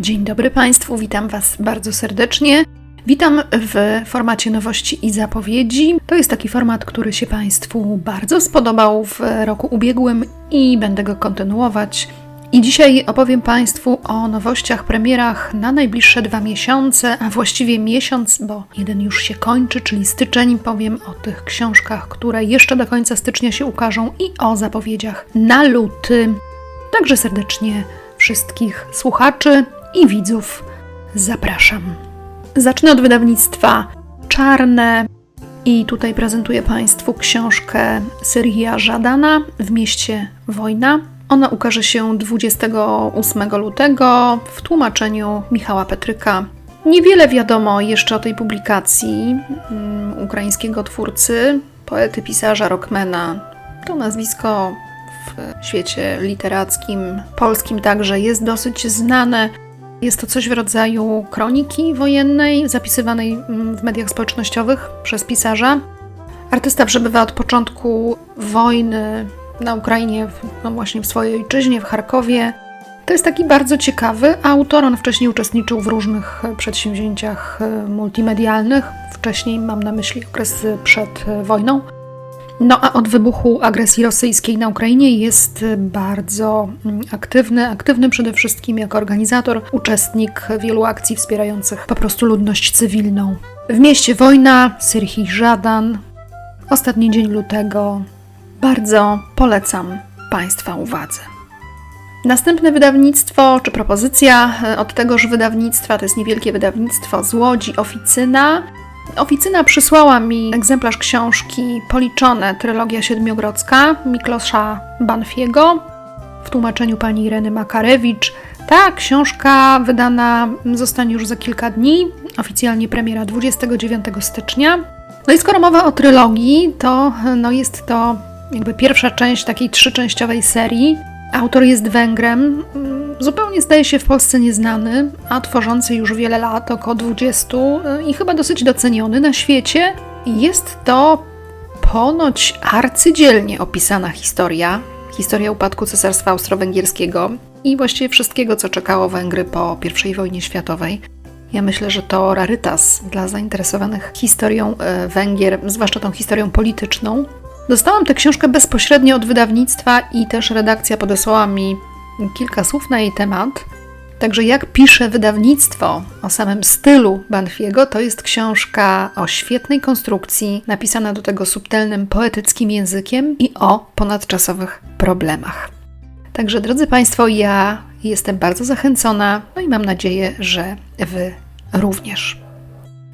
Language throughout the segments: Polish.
Dzień dobry Państwu, witam Was bardzo serdecznie. Witam w formacie nowości i zapowiedzi. To jest taki format, który się Państwu bardzo spodobał w roku ubiegłym i będę go kontynuować. I dzisiaj opowiem Państwu o nowościach, premierach na najbliższe dwa miesiące, a właściwie miesiąc, bo jeden już się kończy, czyli styczeń. Powiem o tych książkach, które jeszcze do końca stycznia się ukażą i o zapowiedziach na luty. Także serdecznie wszystkich słuchaczy i widzów zapraszam. Zacznę od wydawnictwa Czarne i tutaj prezentuję Państwu książkę Syria Żadana w mieście Wojna. Ona ukaże się 28 lutego w tłumaczeniu Michała Petryka. Niewiele wiadomo jeszcze o tej publikacji um, ukraińskiego twórcy, poety, pisarza, rockmana. To nazwisko w świecie literackim, polskim także jest dosyć znane. Jest to coś w rodzaju kroniki wojennej, zapisywanej mm, w mediach społecznościowych przez pisarza. Artysta przebywa od początku wojny na Ukrainie, no właśnie w swojej ojczyźnie, w Charkowie. To jest taki bardzo ciekawy autor. On wcześniej uczestniczył w różnych przedsięwzięciach e, multimedialnych. Wcześniej mam na myśli okres przed wojną. No a od wybuchu agresji rosyjskiej na Ukrainie jest bardzo mm, aktywny, aktywny przede wszystkim jako organizator, uczestnik wielu akcji wspierających po prostu ludność cywilną. W mieście wojna, Syrhi Żadan, ostatni dzień lutego. Bardzo polecam Państwa uwadze. Następne wydawnictwo, czy propozycja e, od tegoż wydawnictwa, to jest niewielkie wydawnictwo z Łodzi, Oficyna. Oficyna przysłała mi egzemplarz książki Policzone, trylogia siedmiogrodzka Miklosza Banfiego w tłumaczeniu pani Ireny Makarewicz. Ta książka wydana zostanie już za kilka dni, oficjalnie premiera 29 stycznia. No i skoro mowa o trylogii, to no jest to jakby pierwsza część takiej trzyczęściowej serii. Autor jest Węgrem, zupełnie zdaje się w Polsce nieznany, a tworzący już wiele lat, około 20 y, i chyba dosyć doceniony na świecie. Jest to ponoć arcydzielnie opisana historia, historia upadku Cesarstwa Austro-Węgierskiego i właściwie wszystkiego, co czekało Węgry po I wojnie światowej. Ja myślę, że to rarytas dla zainteresowanych historią y, Węgier, zwłaszcza tą historią polityczną. Dostałam tę książkę bezpośrednio od wydawnictwa i też redakcja podesłała mi kilka słów na jej temat. Także jak pisze wydawnictwo o samym stylu Banfiego, to jest książka o świetnej konstrukcji, napisana do tego subtelnym, poetyckim językiem i o ponadczasowych problemach. Także drodzy Państwo, ja jestem bardzo zachęcona, no i mam nadzieję, że Wy również.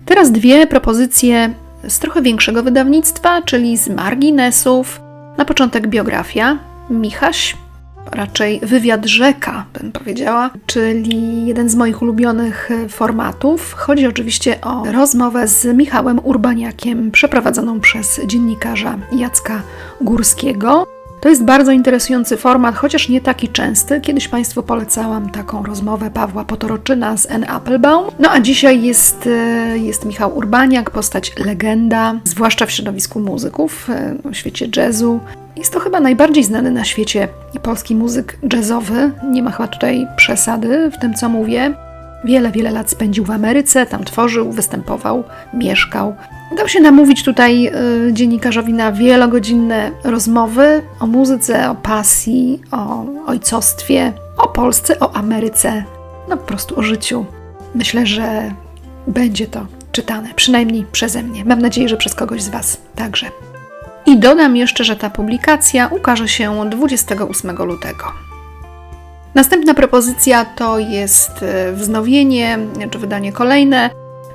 Teraz dwie propozycje z trochę większego wydawnictwa, czyli z marginesów. Na początek biografia Michaś, raczej wywiad rzeka, bym powiedziała, czyli jeden z moich ulubionych formatów. Chodzi oczywiście o rozmowę z Michałem Urbaniakiem, przeprowadzoną przez dziennikarza Jacka Górskiego. To jest bardzo interesujący format, chociaż nie taki częsty. Kiedyś Państwu polecałam taką rozmowę Pawła Potoroczyna z N. Applebaum. No a dzisiaj jest, e, jest Michał Urbaniak, postać legenda, zwłaszcza w środowisku muzyków, e, w świecie jazzu. Jest to chyba najbardziej znany na świecie polski muzyk jazzowy. Nie ma chyba tutaj przesady w tym, co mówię. Wiele, wiele lat spędził w Ameryce, tam tworzył, występował, mieszkał. Dał się namówić tutaj y, dziennikarzowi na wielogodzinne rozmowy o muzyce, o pasji, o ojcostwie, o Polsce, o Ameryce, no po prostu o życiu. Myślę, że będzie to czytane, przynajmniej przeze mnie. Mam nadzieję, że przez kogoś z Was także. I dodam jeszcze, że ta publikacja ukaże się 28 lutego. Następna propozycja to jest y, wznowienie, czy wydanie kolejne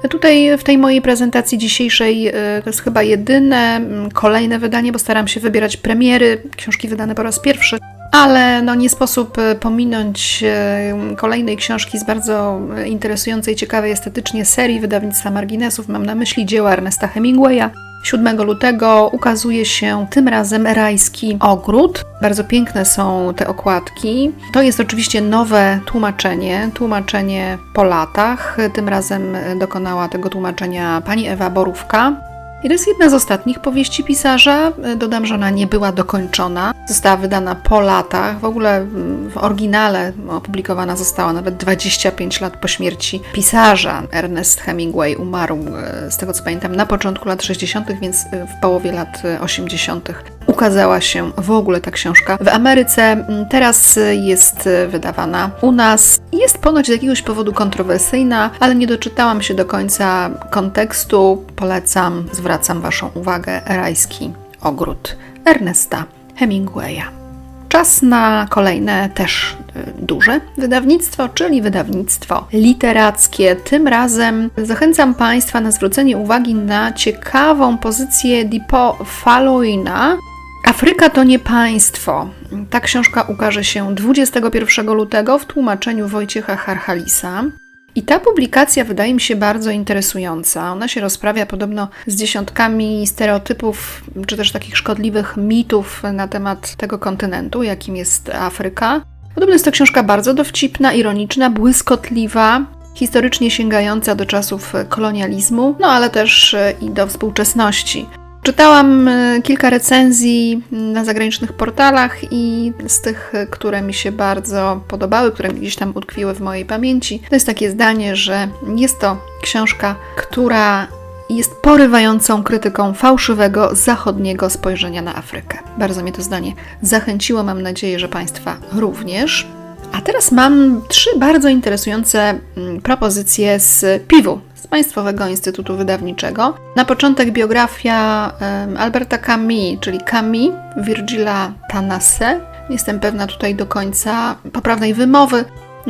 Tutaj w tej mojej prezentacji dzisiejszej y, to jest chyba jedyne kolejne wydanie, bo staram się wybierać premiery, książki wydane po raz pierwszy. Ale no nie sposób y, pominąć kolejnej książki z bardzo interesującej, ciekawej estetycznie serii wydawnictwa Marginesów. Mam na myśli dzieła Ernesta Hemingwaya. 7 lutego ukazuje się tym razem Rajski Ogród. Bardzo piękne są te okładki. To jest oczywiście nowe tłumaczenie, tłumaczenie po latach. Tym razem dokonała tego tłumaczenia pani Ewa Borówka. I to jest jedna z ostatnich powieści pisarza. Dodam, że ona nie była dokończona. Została wydana po latach. W ogóle w oryginale opublikowana została nawet 25 lat po śmierci pisarza. Ernest Hemingway umarł, e, z tego co pamiętam, na początku lat 60., więc w połowie lat 80. ukazała się w ogóle ta książka. W Ameryce teraz jest wydawana u nas. Jest ponoć z jakiegoś powodu kontrowersyjna, ale nie doczytałam się do końca kontekstu. Polecam, zwracam Waszą uwagę. Rajski Ogród Ernesta Hemingwaya. Czas na kolejne też y, duże wydawnictwo, czyli wydawnictwo literackie. Tym razem zachęcam Państwa na zwrócenie uwagi na ciekawą pozycję Dipo Faluina. Afryka to nie państwo. Ta książka ukaże się 21 lutego w tłumaczeniu Wojciecha Harchalisa. I ta publikacja wydaje mi się bardzo interesująca. Ona się rozprawia podobno z dziesiątkami stereotypów, czy też takich szkodliwych mitów na temat tego kontynentu, jakim jest Afryka. Podobno jest to książka bardzo dowcipna, ironiczna, błyskotliwa, historycznie sięgająca do czasów kolonializmu, no ale też i do współczesności. Czytałam e, kilka recenzji na zagranicznych portalach i z tych, które mi się bardzo podobały, które gdzieś tam utkwiły w mojej pamięci, to jest takie zdanie, że jest to książka, która jest porywającą krytyką fałszywego zachodniego spojrzenia na Afrykę. Bardzo mnie to zdanie zachęciło, mam nadzieję, że Państwa również. A teraz mam trzy bardzo interesujące mm, propozycje z piwu Państwowego Instytutu Wydawniczego. Na początek biografia Alberta Camus, czyli Camus Virgila Tanase. Jestem pewna tutaj do końca poprawnej wymowy.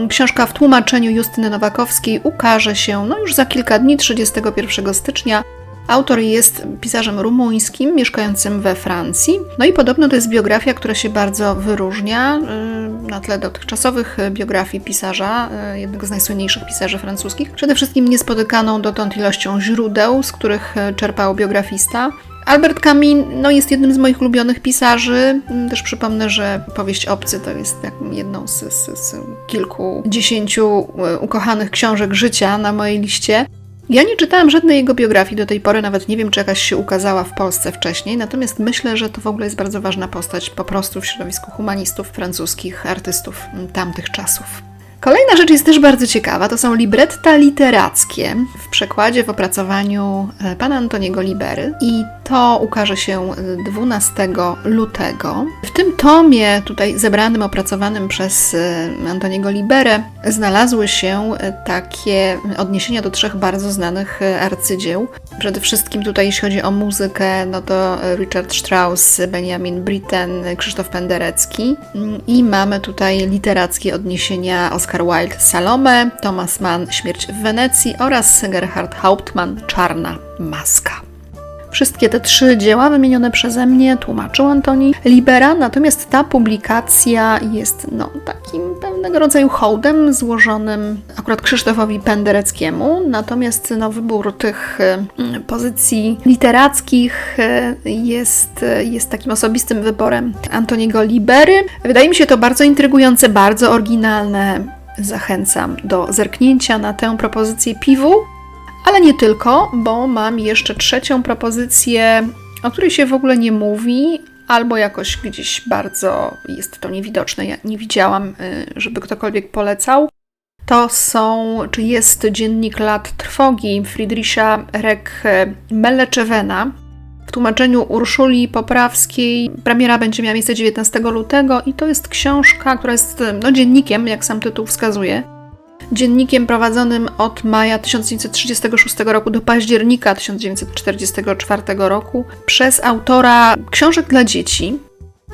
Książka w tłumaczeniu Justyny Nowakowskiej ukaże się no już za kilka dni, 31 stycznia. Autor jest pisarzem rumuńskim, mieszkającym we Francji. No i podobno to jest biografia, która się bardzo wyróżnia y, na tle dotychczasowych biografii pisarza, y, jednego z najsłynniejszych pisarzy francuskich. Przede wszystkim niespotykaną dotąd ilością źródeł, z których y, czerpał biografista. Albert Camus no, jest jednym z moich ulubionych pisarzy. Też przypomnę, że powieść Obcy to jest jedną z, z, z kilkudziesięciu ukochanych książek życia na mojej liście. Ja nie czytałam żadnej jego biografii do tej pory, nawet nie wiem, czy jakaś się ukazała w Polsce wcześniej, natomiast myślę, że to w ogóle jest bardzo ważna postać po prostu w środowisku humanistów, francuskich artystów tamtych czasów. Kolejna rzecz jest też bardzo ciekawa, to są libretta literackie w przekładzie, w opracowaniu e, pana Antoniego Libery i to ukaże się 12 lutego. W tym tomie, tutaj zebranym, opracowanym przez e, Antoniego Liberę, znalazły się e, takie odniesienia do trzech bardzo znanych arcydzieł. Przede wszystkim tutaj, jeśli chodzi o muzykę, no to Richard Strauss, Benjamin Britten, Krzysztof Penderecki i mamy tutaj literackie odniesienia Oscar Oscar Wilde Salome, Thomas Mann Śmierć w Wenecji oraz Gerhard Hauptmann Czarna Maska. Wszystkie te trzy dzieła wymienione przeze mnie tłumaczył Antoni Libera, natomiast ta publikacja jest no, takim pewnego rodzaju hołdem złożonym akurat Krzysztofowi Pendereckiemu, natomiast no, wybór tych y, pozycji literackich y, jest, jest takim osobistym wyborem Antoniego Libery. Wydaje mi się to bardzo intrygujące, bardzo oryginalne, Zachęcam do zerknięcia na tę propozycję piwu, ale nie tylko, bo mam jeszcze trzecią propozycję, o której się w ogóle nie mówi, albo jakoś gdzieś bardzo jest to niewidoczne. Ja nie widziałam, y, żeby ktokolwiek polecał. To są, czy jest dziennik lat trwogi Friedricha Rek Meleczewena, w tłumaczeniu Urszuli Poprawskiej premiera będzie miała miejsce 19 lutego i to jest książka, która jest no, dziennikiem, jak sam tytuł wskazuje. Dziennikiem prowadzonym od maja 1936 roku do października 1944 roku przez autora książek dla dzieci,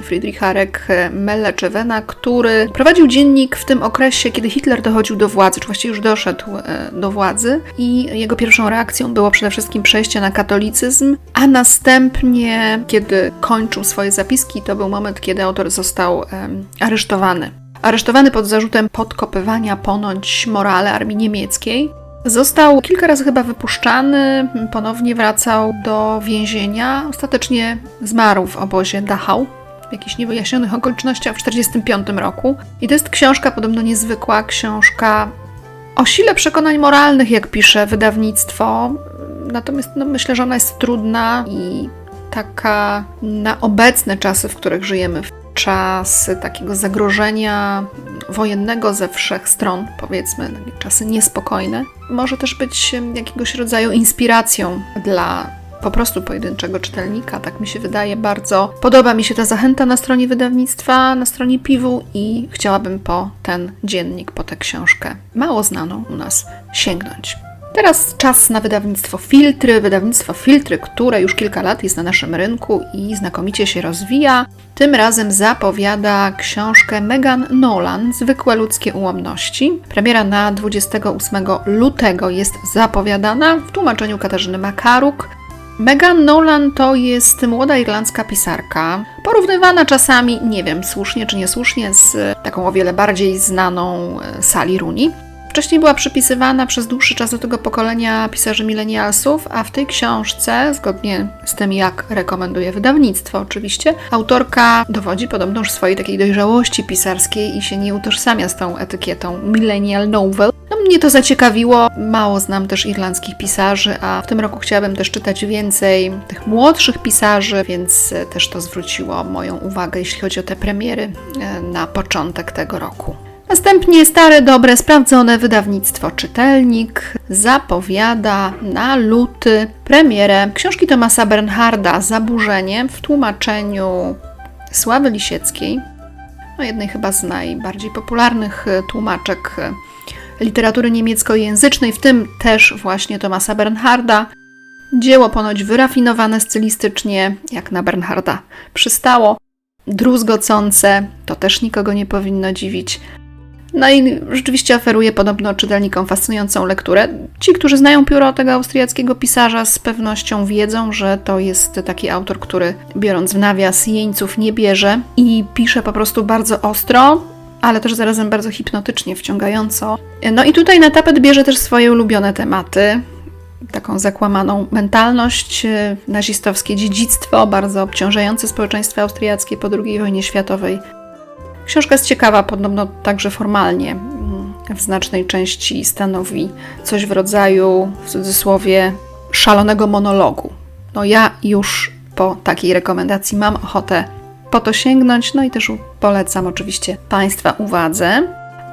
Friedricha Reck który prowadził dziennik w tym okresie, kiedy Hitler dochodził do władzy, czy właściwie już doszedł e, do władzy i jego pierwszą reakcją było przede wszystkim przejście na katolicyzm, a następnie, kiedy kończył swoje zapiski, to był moment, kiedy autor został aresztowany. Aresztowany pod zarzutem podkopywania ponoć morale armii niemieckiej. Został kilka razy chyba wypuszczany, ponownie wracał do więzienia. Ostatecznie zmarł w obozie Dachau w jakichś niewyjaśnionych okolicznościach w 1945 roku. I to jest książka podobno niezwykła, książka o sile przekonań moralnych, jak pisze wydawnictwo. Natomiast no, myślę, że ona jest trudna i taka na obecne czasy, w których żyjemy, czas takiego zagrożenia wojennego ze wszech stron, powiedzmy, czasy niespokojne, może też być jakiegoś rodzaju inspiracją dla po prostu pojedynczego czytelnika, tak mi się wydaje bardzo. Podoba mi się ta zachęta na stronie wydawnictwa, na stronie Piwu i chciałabym po ten dziennik, po tę książkę, mało znaną u nas, sięgnąć. Teraz czas na wydawnictwo Filtry. Wydawnictwo Filtry, które już kilka lat jest na naszym rynku i znakomicie się rozwija. Tym razem zapowiada książkę Megan Nolan, Zwykłe ludzkie ułomności. Premiera na 28 lutego jest zapowiadana w tłumaczeniu Katarzyny Makaruk. Megan Nolan to jest młoda irlandzka pisarka, porównywana czasami, nie wiem, słusznie czy niesłusznie, z taką o wiele bardziej znaną e, Sally Rooney. Wcześniej była przypisywana przez dłuższy czas do tego pokolenia pisarzy milenialsów, a w tej książce, zgodnie z tym jak rekomenduje wydawnictwo oczywiście, autorka dowodzi podobno już swojej takiej dojrzałości pisarskiej i się nie utożsamia z tą etykietą millennial novel. No mnie to zaciekawiło, mało znam też irlandzkich pisarzy, a w tym roku chciałabym też czytać więcej tych młodszych pisarzy, więc też to zwróciło moją uwagę, jeśli chodzi o te premiery e, na początek tego roku. Następnie stare, dobre, sprawdzone wydawnictwo Czytelnik zapowiada na luty premierę książki Tomasa Bernharda Zaburzenie w tłumaczeniu Sławy Lisieckiej, no jednej chyba z najbardziej popularnych tłumaczek literatury niemieckojęzycznej, w tym też właśnie Tomasa Bernharda. Dzieło ponoć wyrafinowane stylistycznie, jak na Bernharda przystało, druzgocące, to też nikogo nie powinno dziwić. No i rzeczywiście oferuje podobno czytelnikom fascynującą lekturę. Ci, którzy znają pióro tego austriackiego pisarza, z pewnością wiedzą, że to jest taki autor, który biorąc w nawias jeńców nie bierze i pisze po prostu bardzo ostro, ale też zarazem bardzo hipnotycznie, wciągająco. No i tutaj na tapet bierze też swoje ulubione tematy. Taką zakłamaną mentalność, nazistowskie dziedzictwo, bardzo obciążające społeczeństwo austriackie po II wojnie światowej, Książka jest ciekawa, podobno także formalnie. W znacznej części stanowi coś w rodzaju, w cudzysłowie, szalonego monologu. No ja już po takiej rekomendacji mam ochotę po to sięgnąć, no i też polecam oczywiście Państwa uwadze.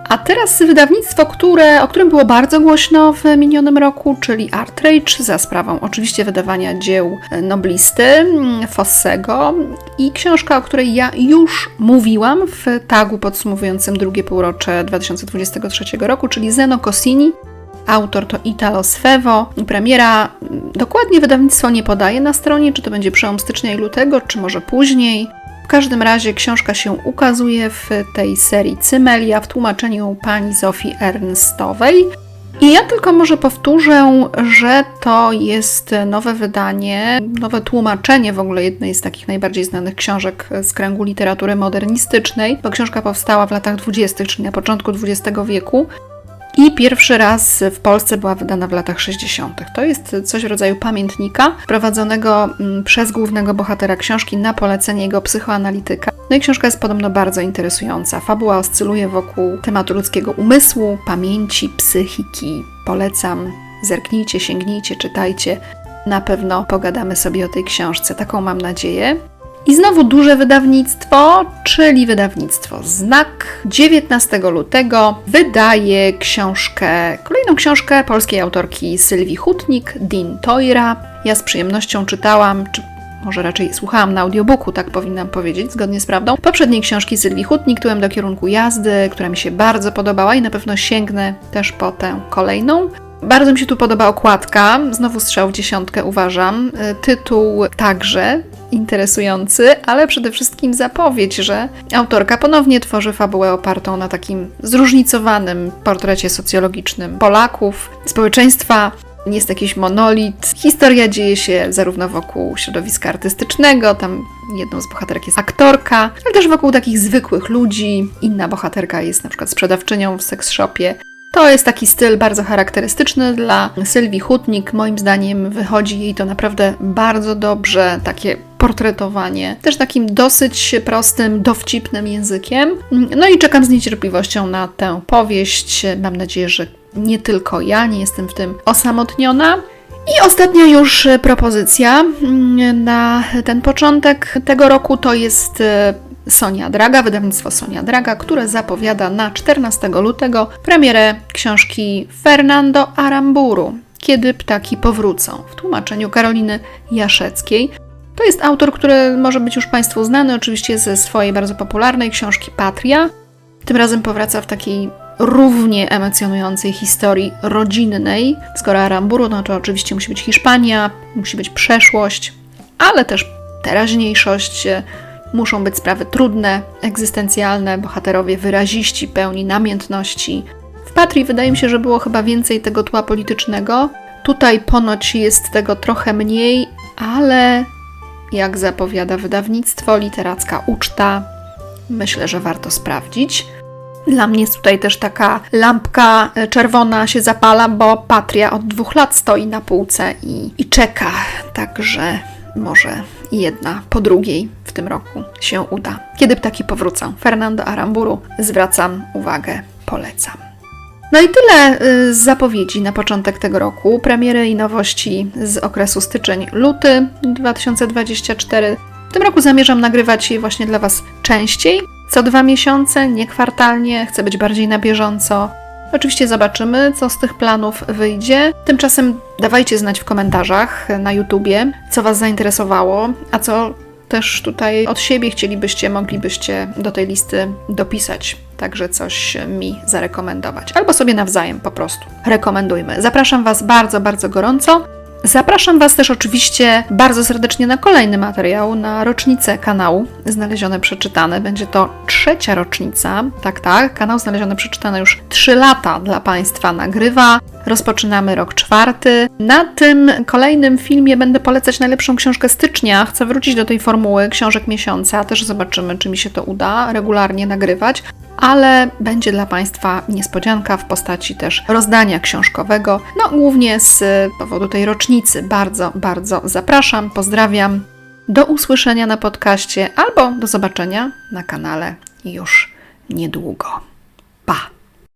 A teraz wydawnictwo, które, o którym było bardzo głośno w minionym roku, czyli Artrage, za sprawą oczywiście wydawania dzieł noblisty mm, Fossego i książka, o której ja już mówiłam w tagu podsumowującym drugie półrocze 2023 roku, czyli Zeno Cossini. Autor to Italo Svevo. Premiera mm, dokładnie wydawnictwo nie podaje na stronie, czy to będzie przełom stycznia i lutego, czy może później. W każdym razie książka się ukazuje w tej serii Cymelia w tłumaczeniu pani Zofii Ernstowej. I ja tylko może powtórzę, że to jest nowe wydanie, nowe tłumaczenie w ogóle jednej z takich najbardziej znanych książek z kręgu literatury modernistycznej, bo książka powstała w latach 20., czyli na początku XX wieku i pierwszy raz w Polsce była wydana w latach 60. To jest coś w rodzaju pamiętnika prowadzonego mm, przez głównego bohatera książki na polecenie jego psychoanalityka. No i książka jest podobno bardzo interesująca. Fabuła oscyluje wokół tematu ludzkiego umysłu, pamięci, psychiki. Polecam, zerknijcie, sięgnijcie, czytajcie. Na pewno pogadamy sobie o tej książce, taką mam nadzieję. I znowu duże wydawnictwo, czyli wydawnictwo Znak. 19 lutego wydaje książkę, kolejną książkę polskiej autorki Sylwii Hutnik, Dean Toira. Ja z przyjemnością czytałam, czy może raczej słuchałam na audiobooku, tak powinnam powiedzieć, zgodnie z prawdą. Poprzedniej książki Sylwii Hutnik tyłem do kierunku jazdy, która mi się bardzo podobała i na pewno sięgnę też po tę kolejną. Bardzo mi się tu podoba okładka, znowu strzał w dziesiątkę uważam. Y, tytuł także interesujący, ale przede wszystkim zapowiedź, że autorka ponownie tworzy fabułę opartą na takim zróżnicowanym portrecie socjologicznym Polaków, społeczeństwa. Nie jest jakiś monolit. Historia dzieje się zarówno wokół środowiska artystycznego, tam jedną z bohaterek jest aktorka, ale też wokół takich zwykłych ludzi. Inna bohaterka jest na przykład sprzedawczynią w seks shopie. To jest taki styl bardzo charakterystyczny dla Sylwii Hutnik. Moim zdaniem wychodzi jej to naprawdę bardzo dobrze, takie portretowanie, też takim dosyć prostym, dowcipnym językiem. No i czekam z niecierpliwością na tę powieść. Mam nadzieję, że nie tylko ja nie jestem w tym osamotniona. I ostatnia już propozycja na ten początek tego roku to jest Sonia Draga, wydawnictwo Sonia Draga, które zapowiada na 14 lutego premierę książki Fernando Aramburu Kiedy ptaki powrócą w tłumaczeniu Karoliny Jaszeckiej. To jest autor, który może być już Państwu znany oczywiście ze swojej bardzo popularnej książki Patria. Tym razem powraca w takiej równie emocjonującej historii rodzinnej. Skoro Aramburu, no to oczywiście musi być Hiszpania, musi być przeszłość, ale też teraźniejszość. Muszą być sprawy trudne, egzystencjalne, bohaterowie wyraziści, pełni namiętności. W Patrii wydaje mi się, że było chyba więcej tego tła politycznego. Tutaj ponoć jest tego trochę mniej, ale jak zapowiada wydawnictwo, literacka uczta, myślę, że warto sprawdzić. Dla mnie tutaj też taka lampka czerwona się zapala, bo Patria od dwóch lat stoi na półce i, i czeka, także może jedna po drugiej w tym roku się uda. Kiedy ptaki powrócą? Fernando Aramburu, zwracam uwagę, polecam. No i tyle y, z zapowiedzi na początek tego roku. Premiery i nowości z okresu styczeń-luty 2024. W tym roku zamierzam nagrywać je właśnie dla Was częściej, co dwa miesiące, nie kwartalnie. Chcę być bardziej na bieżąco. Oczywiście zobaczymy, co z tych planów wyjdzie. Tymczasem dawajcie znać w komentarzach na YouTubie, co Was zainteresowało, a co też tutaj od siebie chcielibyście, moglibyście do tej listy dopisać. Także coś mi zarekomendować. Albo sobie nawzajem po prostu rekomendujmy. Zapraszam Was bardzo, bardzo gorąco. Zapraszam Was też oczywiście bardzo serdecznie na kolejny materiał, na rocznicę kanału Znalezione Przeczytane. Będzie to trzecia rocznica, tak, tak, kanał Znalezione Przeczytane już 3 lata dla Państwa nagrywa. Rozpoczynamy rok czwarty. Na tym kolejnym filmie będę polecać najlepszą książkę stycznia. Chcę wrócić do tej formuły książek miesiąca, też zobaczymy, czy mi się to uda regularnie nagrywać ale będzie dla Państwa niespodzianka w postaci też rozdania książkowego. No, głównie z powodu tej rocznicy. Bardzo, bardzo zapraszam, pozdrawiam. Do usłyszenia na podcaście albo do zobaczenia na kanale już niedługo. Pa!